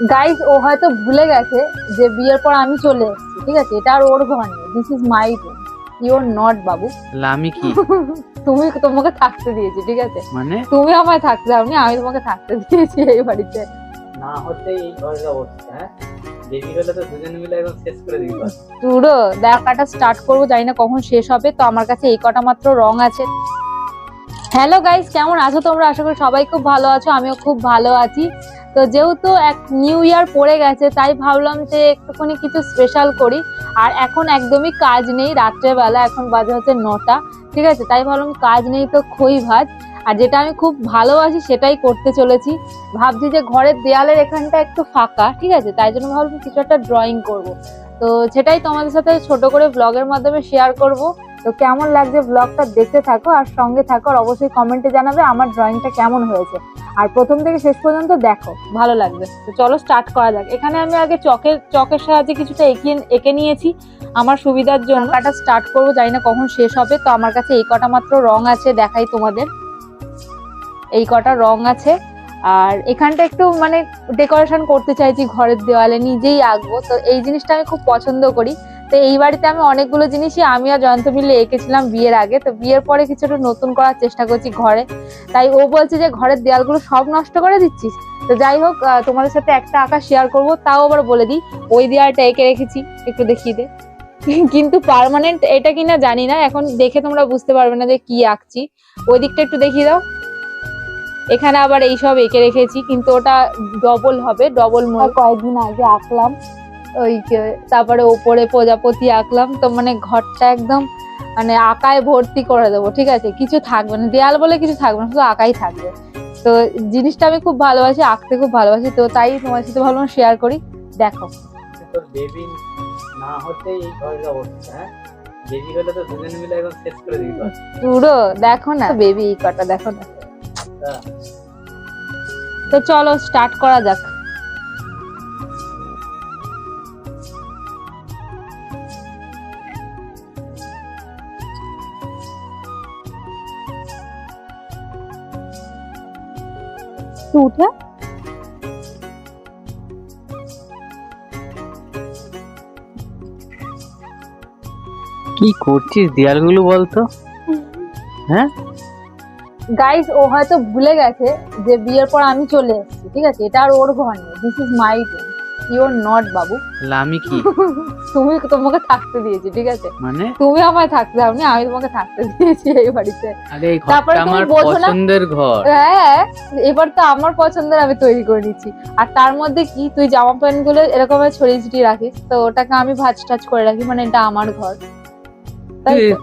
Guys ও হয়তো ভুলে গেছে যে বিয়ের পর আমি চলে এসেছি ঠিক আছে? এটা আর ওর ঘর নেই। This is my room your not বাবু। আমি কি? তুমি তোমাকে থাকতে দিয়েছি ঠিক আছে? মানে? তুমি আমায় থাকতে দাওনি আমি তোমাকে থাকতে দিয়েছি এই বাড়িতে। না হতে এই ঘরের অবস্থা হ্যাঁ? হলে তো দুজনে মিলে একদম শেষ করে দিবি। ঘর। পুরো দেখাটা স্টার্ট করব জানি না কখন শেষ হবে তো আমার কাছে এই কটা মাত্র রং আছে। হ্যালো গাইস কেমন আছো তোমরা? আশা করি সবাই খুব ভালো আছো, আমিও খুব ভালো আছি। তো যেহেতু এক নিউ ইয়ার পড়ে গেছে, তাই ভাবলাম যে একটুখানি কিছু স্পেশাল করি। আর এখন একদমই কাজ নেই, রাত্রেবেলা, এখন বাজে হচ্ছে নটা, ঠিক আছে? তাই ভাবলাম কাজ নেই তো খই ভাত। আর যেটা আমি খুব ভালোবাসি, সেটাই করতে চলেছি। ভাবছি যে ঘরের দেয়ালের এখানটা একটু ফাঁকা, ঠিক আছে? তাই জন্য ভাবলাম কিছু একটা ড্রয়িং করব। তো সেটাই তোমাদের সাথে ছোট করে ব্লগের মাধ্যমে শেয়ার করব। তো কেমন লাগছে ব্লগটা দেখতে থাকো আর সঙ্গে থাকো আর অবশ্যই কমেন্টে জানাবে আমার ড্রয়িংটা কেমন হয়েছে। আর প্রথম থেকে শেষ পর্যন্ত দেখো, ভালো লাগবে। তো চলো স্টার্ট করা যাক। এখানে আমি আগে চকের চকের সাহায্যে কিছুটা এঁকে এঁকে নিয়েছি আমার সুবিধার জন্য। কাটা স্টার্ট করব, জানি না কখন শেষ হবে, তো আমার কাছে এই কটা মাত্র রং আছে, দেখাই তোমাদের। এই কটা রং আছে। আর এখানটা একটু মানে ডেকোরেশন করতে চাইছি, ঘরের দেওয়ালে নিজেই আঁকবো। তো এই জিনিসটা আমি খুব পছন্দ করি। তো এই বাড়িতে আমি অনেকগুলো জিনিসই, আমি আর জয়ন্ত মিলে এঁকেছিলাম বিয়ের আগে। তো বিয়ের পরে কিছু একটু নতুন করার চেষ্টা করছি ঘরে। তাই ও বলছে যে ঘরের দেওয়ালগুলো সব নষ্ট করে দিচ্ছিস। তো যাই হোক তোমাদের সাথে একটা আঁকা শেয়ার করব, তাও আবার বলে দিই, ওই দেওয়ালটা এঁকে রেখেছি, একটু দেখিয়ে দে। কিন্তু পার্মানেন্ট এটা কিনা জানি না, এখন দেখে তোমরা বুঝতে পারবে না যে কি আঁকছি। ওই দিকটা একটু দেখিয়ে দাও। এখানে আবার এইসব এঁকে রেখেছি, কিন্তু ওটা ডবল হবে ডবল কয়েকদিন আগে আঁকলাম। ওই তারপরে ওপরে প্রজাপতি আঁকলাম তো মানে ঘরটা একদম মানে আঁকায় ভর্তি করে দেবো ঠিক আছে? কিছু থাকবে না দেয়াল বলে কিছু থাকবে না শুধু আঁকাই থাকবে। তো জিনিসটা আমি খুব ভালোবাসি আঁকতে খুব ভালোবাসি তো তাই তোমার সাথে ভাবলাম শেয়ার করি দেখো। না হ্যাঁ? বেবি হলে তো দুজনে মিলে একদম শেষ করে দিবি পুরো দেখো না বেবি কটা দেখো না। তো। চলো স্টার্ট করা যাক। একটু উঠে হ্যাঁ? কি করছিস দেয়ালগুলো বলতো? হ্যাঁ? গাইস ও হয়তো ভুলে গেছে যে বিয়ের পর আমি চলে এসেছি ঠিক আছে? এটা আর ওর ঘর নেই। This is my room your not বাবু। লামি কি? তুমি তোমাকে থাকতে দিয়েছি ঠিক আছে? মানে? তুমি আমায় থাকতে দাওনি আমি তোমাকে থাকতে দিয়েছি এই বাড়িতে। তারপরে তুমি আমার বোঝো না? পছন্দের ঘর। হ্যাঁ এবার তো আমার পছন্দের আমি তৈরি করে নিচ্ছি। আর তার মধ্যে কি তুই জামা প্যান্টগুলো এরকম ছড়িয়ে ছিটিয়ে রাখিস তো ওটাকে আমি ভাজ টাজ করে রাখি মানে এটা আমার ঘর।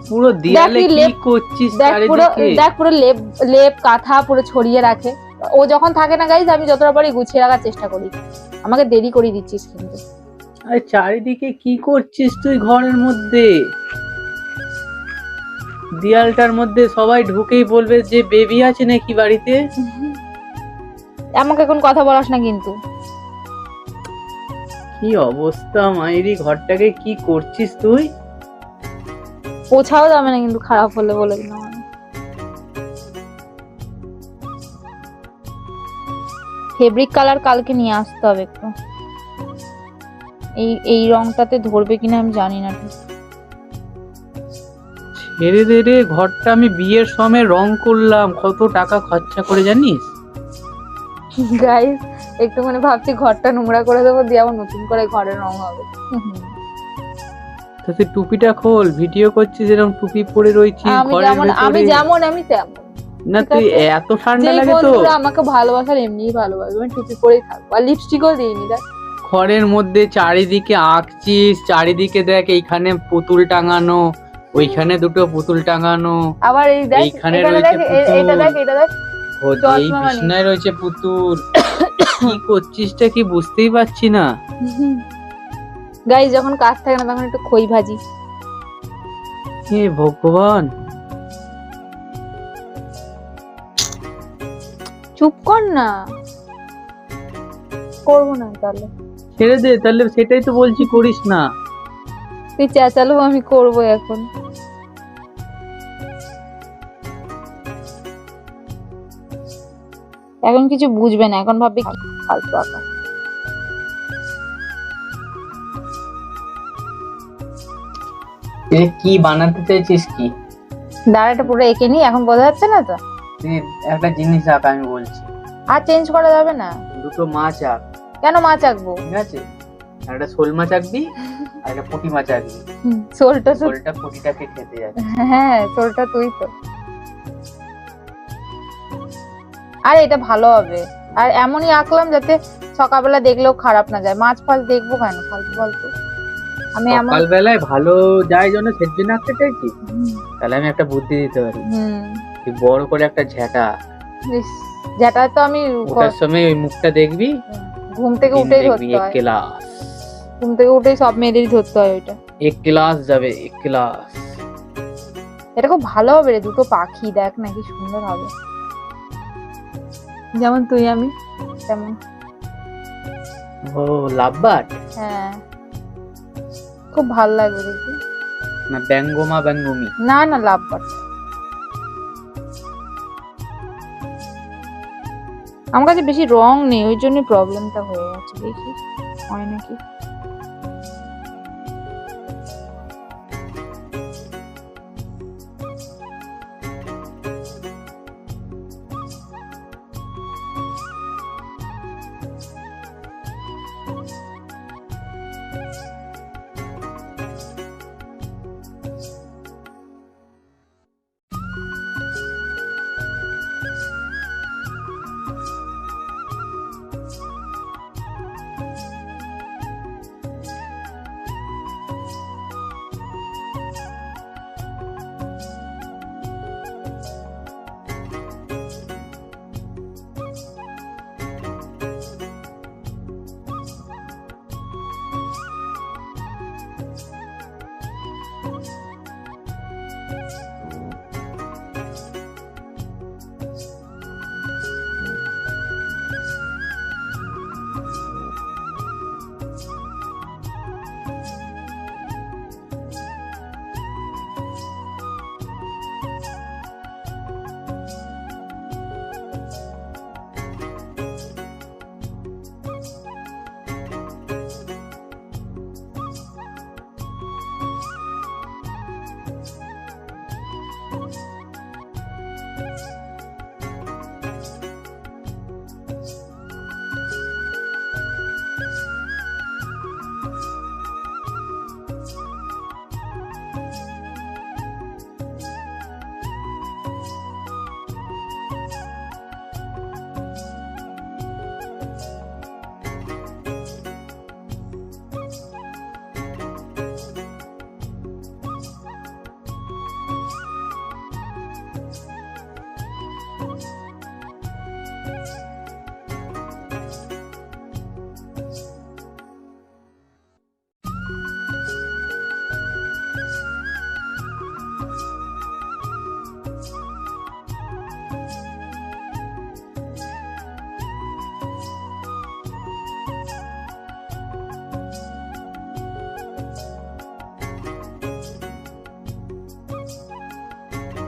পুরো দেয়ালে কি করছিস দেখ পুরো দেখ পুরো লেপ লেপ কাঁথা পুরো ছড়িয়ে রাখে। ও যখন থাকে না গাইজ আমি যতটা পারি গুছিয়ে রাখার চেষ্টা করি। আমাকে দেরি করে দিচ্ছিস কিন্তু। আরে চারিদিকে কি করছিস তুই ঘরের মধ্যে? দেয়ালটার মধ্যে সবাই ঢুকেই বলবে যে বেবি আছে নাকি বাড়িতে? আমাকে এখন কথা বলাস না কিন্তু। কি অবস্থা মাইরি ঘরটাকে কি করছিস তুই? পোছাও যাবে না কিন্তু খারাপ হলে বলে দিলাম ফেব্রিক কালার কালকে নিয়ে আসতে হবে একটু। এই এই রংটাতে ধরবে কিনা আমি জানি না ছেড়ে দে রে ঘরটা আমি বিয়ের সময় রং করলাম কত টাকা খরচা করে জানিস? গাইস একটুখানি ভাবছি ঘরটা নোংরা করে দেবো দিয়ে আবার নতুন করে ঘরের রং হবে। তো তুই টুপিটা খোল ভিডিও করছিস এরকম টুপি পরে রয়েছিস আমি যেমন আমি যেমন আমি তেমন। না তুই এত ঠান্ডা লাগে তো। আমাকে ভালোবাসার এমনিই ভালোবাসবে আমি টুপি পরেই থাকব। আর লিপস্টিকও দিইনি দেখ। ঘরের মধ্যে চারিদিকে আঁকছিস চারিদিকে দেখ এইখানে পুতুল টাঙানো ওইখানে দুটো পুতুল টাঙানো আবার এই দেখ এইখানে রয়েছে এটা দেখ এটা দেখ। এই। বিছনায় রয়েছে পুতুল। কি করছিসটা কি বুঝতেই পারছি না। গাইস যখন কাজ থাকে না তখন একটু খই ভাজি। হে ভগবান। চুপ কর না। করব না তাহলে। ছেড়ে দে তাহলে সেটাই তো বলছি করিস না। তুই চেঁচালো আমি করব এখন। এখন কিছু বুঝবে না এখন ভাববে কি ফালতু আঁকা কি বানাতে চাইছিস কি? দাঁড়াটা পুরো এঁকে নি এখন বোঝা যাচ্ছে না তো? একটা জিনিস আঁকা আমি বলছি। আর চেঞ্জ করা যাবে না। দুটো মাছ আঁক কেন মাছ আঁকবো? ঠিক আছে। আর একটা শোল মাছ আঁকবি আর একটা পুঁটি মাছ আঁকবি। সোলটা তো শোলটা পুঁটিটাকে খেতে যাবে। হ্যাঁ সোলটা তুই তো। আর এটা ভালো হবে। আর এমনই আঁকলাম যাতে সকালবেলা দেখলেও খারাপ না যায়। মাছ ফাছ দেখব কেন? ফালতু ফালতু। আমি এমন সকালবেলায় ভালো যায় জন্য সের জন্য আঁকতে চাইছি। তাহলে আমি একটা বুদ্ধি দিতে পারি। হুম। তুই বড় করে একটা ঝেঁটা ইস, যেটা তো আমি ওটার সময় ওই মুখটা দেখবি। ঘুম থেকে উঠেই ধরতে এক হয়। ক্লাস। ঘুম থেকে উঠেই সব মেয়েদেরই ধরতে হয় ওইটা। এক ক্লাস যাবে এক ক্লাস। এটা খুব ভালো হবে রে দুটো পাখি দেখ না কি সুন্দর হবে। যেমন তুই আমি তেমন। ও লাভবাট হ্যাঁ। খুব ভালো লাগবে দেখি না ব্যঙ্গমা ব্যঙ্গমি। না না লাভ আমার কাছে বেশি রং নেই ওই জন্যই প্রবলেমটা হয়ে গেছে দেখি হয় নাকি?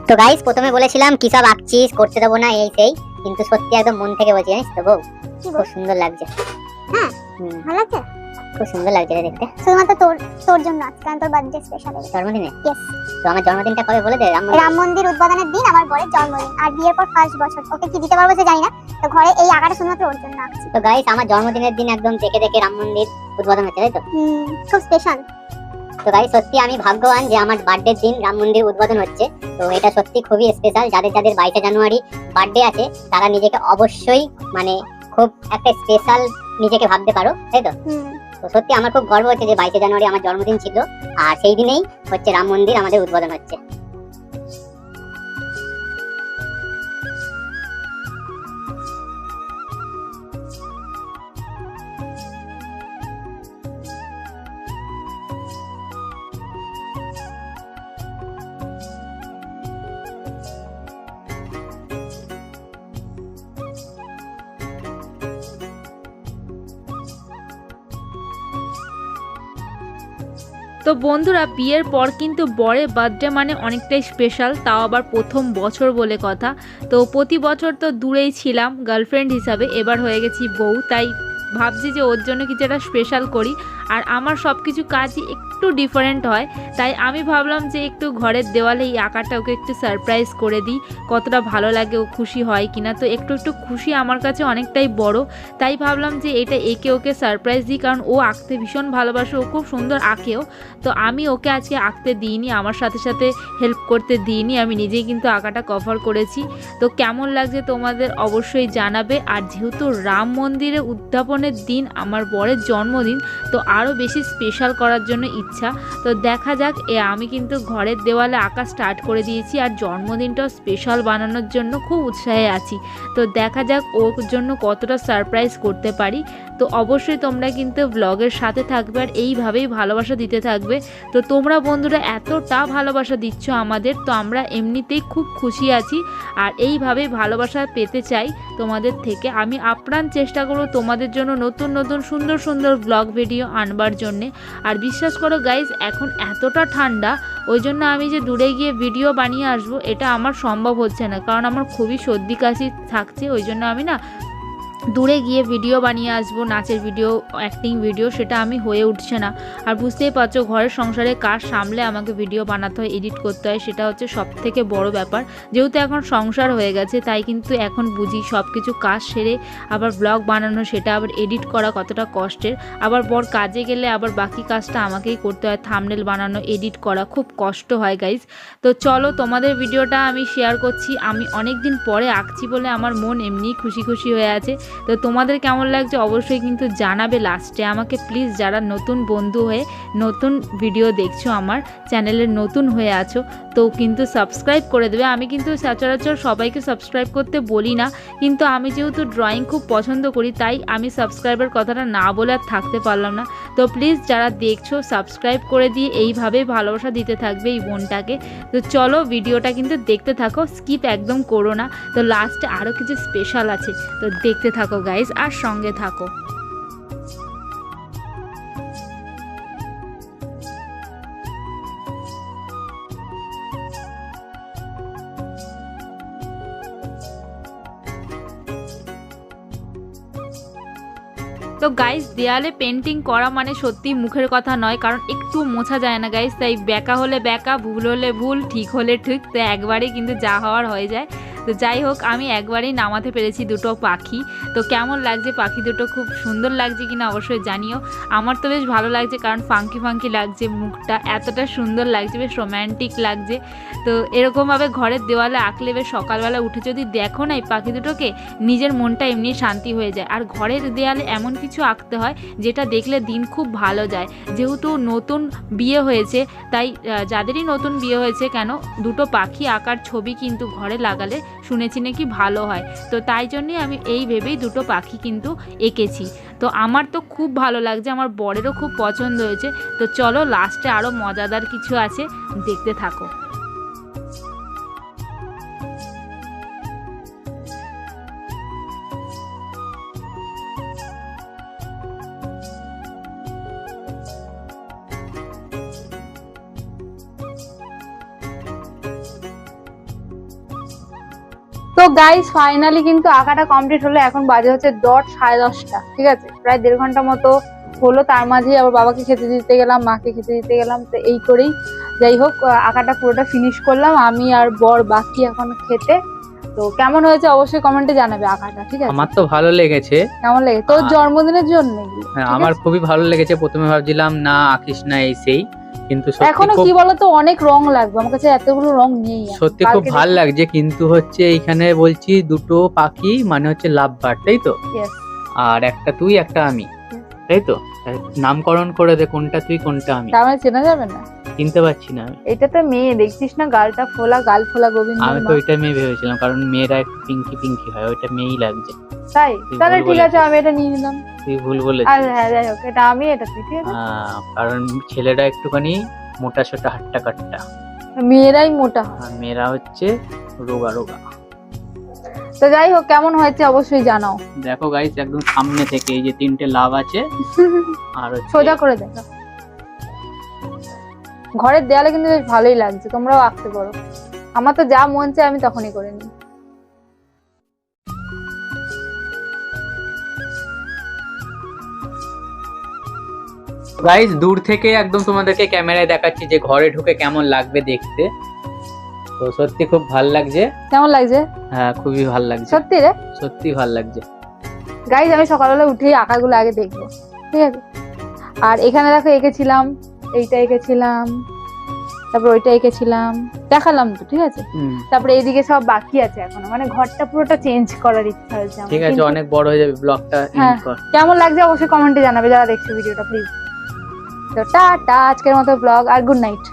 তো গাইস প্রথমে বলেছিলাম কি সব আঁকছিস করতে দেবো না এই সেই। কিন্তু সত্যি একদম মন থেকে বলছি জানিস তো বউ? খুব সুন্দর লাগছে। হ্যাঁ, ভালো লাগছে খুব সুন্দর লাগছে দেখতে। শুধুমাত্র তোর তোর জন্য আজকে তোর বার্থডে স্পেশাল জন্মদিনে. তো আমার জন্মদিনটা কবে বলে দে রাম মন্দির। উদ্বোধনের দিন আমার বরের জন্মদিন। আর বিয়ের পর ফার্স্ট বছর। ওকে কি দিতে পারব সে জানি না। তো ঘরে এই আঁকাটা শুধুমাত্র ওর জন্য আঁকছি। তো গাইস আমার জন্মদিনের দিন একদম দেখে দেখে রাম মন্দির উদ্বোধন হচ্ছে তাই তো? খুব স্পেশাল তো তাই সত্যি আমি ভাগ্যবান যে আমার বার্থডের দিন রাম মন্দির উদ্বোধন হচ্ছে। তো এটা সত্যি খুবই স্পেশাল যাদের যাদের বাইশে জানুয়ারি বার্থডে আছে তারা নিজেকে অবশ্যই মানে খুব একটা স্পেশাল নিজেকে ভাবতে পারো তাই তো? তো সত্যি আমার খুব গর্ব হচ্ছে যে বাইশে জানুয়ারি আমার জন্মদিন ছিল। আর সেই দিনেই হচ্ছে রাম মন্দির আমাদের উদ্বোধন হচ্ছে। তো বন্ধুরা, বিয়ের পর কিন্তু বরের বার্থডে মানে অনেকটাই স্পেশাল তাও আবার প্রথম বছর বলে কথা। তো প্রতি বছর তো দূরেই ছিলাম গার্লফ্রেন্ড হিসাবে। এবার হয়ে গেছি বউ, তাই ভাবছি যে ওর জন্য কিছু একটা স্পেশাল করি। আর আমার সব কিছু কাজই একটু ডিফারেন্ট হয়। তাই আমি ভাবলাম যে একটু ঘরের দেওয়ালে এই আঁকাটা ওকে একটু সারপ্রাইজ করে দিই, কতটা ভালো লাগে, ও খুশি হয় কিনা। তো একটু একটু খুশি আমার কাছে অনেকটাই বড়। তাই ভাবলাম যে এটা একে ওকে সারপ্রাইজ দিই, কারণ ও আঁকতে ভীষণ ভালোবাসে, ও খুব সুন্দর আঁকেও। তো আমি ওকে আজকে আঁকতে দিইনি, আমার সাথে সাথে হেল্প করতে দিইনি, আমি নিজেই কিন্তু আঁকাটা কভার করেছি। তো কেমন লাগছে তোমাদের অবশ্যই জানাবে। আর যেহেতু রাম মন্দিরে উদ্যাপনের দিন, আমার বরের জন্মদিন, তো আরও বেশি স্পেশাল করার জন্য ইচ্ছা তো দেখা যাক, এ আমি কিন্তু ঘরের দেওয়ালে আঁকা স্টার্ট করে দিয়েছি আর জন্মদিনটাও স্পেশাল বানানোর জন্য খুব উৎসাহে আছি। তো দেখা যাক ওর জন্য কতটা সারপ্রাইজ করতে পারি। তো অবশ্যই তোমরা কিন্তু ব্লগের সাথে থাকবে আর এইভাবেই ভালোবাসা দিতে থাকবে। তো তোমরা বন্ধুরা এতটা ভালোবাসা দিচ্ছ আমাদের, তো আমরা এমনিতেই খুব খুশি আছি। আর এইভাবেই ভালোবাসা পেতে চাই তোমাদের থেকে। আমি আপ্রাণ চেষ্টা করব তোমাদের জন্য নতুন নতুন, সুন্দর সুন্দর ব্লগ ভিডিও আনবার জন্যে। আর বিশ্বাস করো গাইজ এখন এতটা ঠান্ডা, ওই জন্য আমি যে দূরে গিয়ে ভিডিও বানিয়ে আসব, এটা আমার সম্ভব হচ্ছে না। কারণ আমার খুবই সর্দি কাশি থাকছে, ওই জন্য আমি না দূরে গিয়ে ভিডিও বানিয়ে আসব, নাচের ভিডিও অ্যাক্টিং ভিডিও সেটা আমি হয়ে উঠছে না। আর বুঝতেই পারছ, ঘরের সংসারে কাজ সামলে আমাকে ভিডিও বানাতে হয় এডিট করতে হয়, সেটা হচ্ছে সব থেকে বড় ব্যাপার। যেহেতু এখন সংসার হয়ে গেছে, তাই কিন্তু এখন বুঝি সব কিছু কাজ সেরে আবার ব্লগ বানানো, সেটা আবার এডিট করা কতটা কষ্টের। আবার বর কাজে গেলে আবার বাকি কাজটা আমাকেই করতে হয় থামনেল বানানো এডিট করা, খুব কষ্ট হয় গাইজ তো চলো, তোমাদের ভিডিওটা আমি শেয়ার করছি। আমি অনেক দিন পরে আঁকছি বলে আমার মন এমনিই খুশি খুশি হয়ে আছে। তো তোমাদের কেমন লাগছে অবশ্যই কিন্তু জানাবে লাস্টে। আমাকে প্লিজ যারা নতুন বন্ধু হয়ে নতুন ভিডিও দেখছ আমার চ্যানেলের নতুন হয়ে আছো তো কিন্তু সাবস্ক্রাইব করে দেবে। আমি কিন্তু সচরাচর সবাইকে সাবস্ক্রাইব করতে বলি না, কিন্তু আমি যেহেতু ড্রয়িং খুব পছন্দ করি, তাই আমি সাবস্ক্রাইবের কথাটা না বলে আর থাকতে পারলাম না। তো প্লিজ যারা দেখছ সাবস্ক্রাইব করে দিয়ে এইভাবেই ভালোবাসা দিতে থাকবে এই বোনটাকে। তো চলো ভিডিওটা কিন্তু দেখতে থাকো স্কিপ একদম করো না। তো লাস্টে আরও কিছু স্পেশাল আছে, তো দেখতে থাকো গাইজ আর সঙ্গে থাকো। গাইস দেয়ালে পেন্টিং করা মানে সত্যি মুখের কথা নয়, কারণ একটু মোছা যায় না গাইস তাই ব্যাকা হলে ব্যাকা ভুল হলে ভুল, ঠিক হলে ঠিক তো একবারেই কিন্তু যা হওয়ার হয়ে যায়। তো যাই হোক, আমি একবারেই নামাতে পেরেছি দুটো পাখি। তো কেমন লাগছে পাখি দুটো? খুব সুন্দর লাগছে কিনা অবশ্যই জানিও। আমার তো বেশ ভালো লাগছে কারণ ফাঙ্কি ফাঙ্কি লাগছে মুখটা। এতটা সুন্দর লাগছে, বেশ রোম্যান্টিক লাগছে। তো এরকমভাবে ঘরের দেওয়ালে আঁকলে বেশ সকালবেলা উঠে যদি দেখো না এই পাখি দুটোকে, নিজের মনটা এমনি শান্তি হয়ে যায়। আর ঘরের দেয়ালে এমন কিছু আঁকতে হয়, যেটা দেখলে দিন খুব ভালো যায়। যেহেতু নতুন বিয়ে হয়েছে, তাই যাদেরই নতুন বিয়ে হয়েছে কেন, দুটো পাখি আঁকার ছবি কিন্তু ঘরে লাগালে শুনেছি নাকি ভালো হয়। তো তাই জন্যই আমি এই ভেবেই দুটো পাখি কিন্তু এঁকেছি। তো আমার তো খুব ভালো লাগছে, আমার বরেরও খুব পছন্দ হয়েছে। তো চলো লাস্টে আরও মজাদার কিছু আছে, দেখতে থাকো। তো গাইস ফাইনালি কিন্তু আঁকাটা কমপ্লিট হলো। এখন বাজে হচ্ছে দশ সাড়ে দশটা ঠিক আছে? প্রায় দেড় ঘণ্টা মতো হলো তার মাঝে আবার বাবাকে খেতে দিতে গেলাম মাকে খেতে দিতে গেলাম তো এই করেই। যাই হোক আঁকাটা পুরোটা ফিনিশ করলাম আমি আর বর বাকি এখন খেতে। তো কেমন হয়েছে অবশ্যই কমেন্টে জানাবে আঁকাটা ঠিক আছে? আমার তো ভালো লেগেছে। কেমন লাগে তোর জন্মদিনের জন্য? হ্যাঁ, আমার খুবই ভালো লেগেছে। প্রথমে ভাবছিলাম না আঁকিস না এই সেই। কিন্তু এখন কি বলতো অনেক রং লাগবে। আমার কাছে এতগুলো রং নেই সত্যি খুব ভালো লাগছে কিন্তু হচ্ছে এইখানে বলছি দুটো পাখি মানে হচ্ছে লাভ বার্ড তাই তো? আর একটা তুই একটা আমি তাই তো? নামকরণ করে দে কোনটা তুই কোনটা আমি। তার মানে চেনা যাবে না? চিনতে পারছি না এটা তো মেয়ে দেখছিস না গালটা ফোলা গাল ফোলা গোবিন্দ আমি তো ওইটা মেয়ে ভেবেছিলাম কারণ মেয়েরা একটু পিঙ্কি পিঙ্কি হয় ওইটা মেয়েই লাগছে। তাই? তাহলে ঠিক আছে আমি এটা নিয়ে নিলাম। তুই ভুল আর বলেছিস হ্যাঁ যাই হোক এটা আমি এটা তুই ঠিক আছে? কারণ ছেলেটা একটুখানি মোটা সোটা হাট্টা কাট্টা। মেয়েরাই মোটা হয়। মেয়েরা হচ্ছে রোগা রোগা। তো যাই হোক কেমন হয়েছে অবশ্যই জানাও। দেখো গাইস একদম সামনে থেকে এই যে তিনটে লাভ আছে আর সোজা করে দেখো ঘরের দেয়ালে কিন্তু বেশ ভালোই লাগছে তোমরাও আঁকতে পারো। আমার তো যা মন চায় আমি তখনই করে নিই। গাইস দূর থেকে একদম তোমাদেরকে ক্যামেরায় দেখাচ্ছি যে ঘরে ঢুকে কেমন লাগবে দেখতে। তো সত্যি খুব ভালো লাগছে। কেমন লাগছে? হ্যাঁ খুবই ভালো লাগছে। সত্যি রে? সত্যি ভালো লাগছে। গাইজ আমি সকালবেলা উঠেই আঁকাগুলো আগে দেখব ঠিক আছে? আর এখানে দেখো এঁকেছিলাম এইটা এঁকেছিলাম তারপর ওইটা এঁকেছিলাম দেখালাম তো ঠিক আছে তারপরে এইদিকে সব বাকি আছে এখনও মানে ঘরটা পুরোটা চেঞ্জ করার ইচ্ছা হয়েছে আমার। ঠিক আছে অনেক বড় হয়ে যাবে ব্লগটা হ্যাঁ। কেমন লাগছে অবশ্যই কমেন্টে জানাবে যারা দেখছে ভিডিওটা প্লিজ তো টা আজকের মতো ব্লগ আর গুড নাইট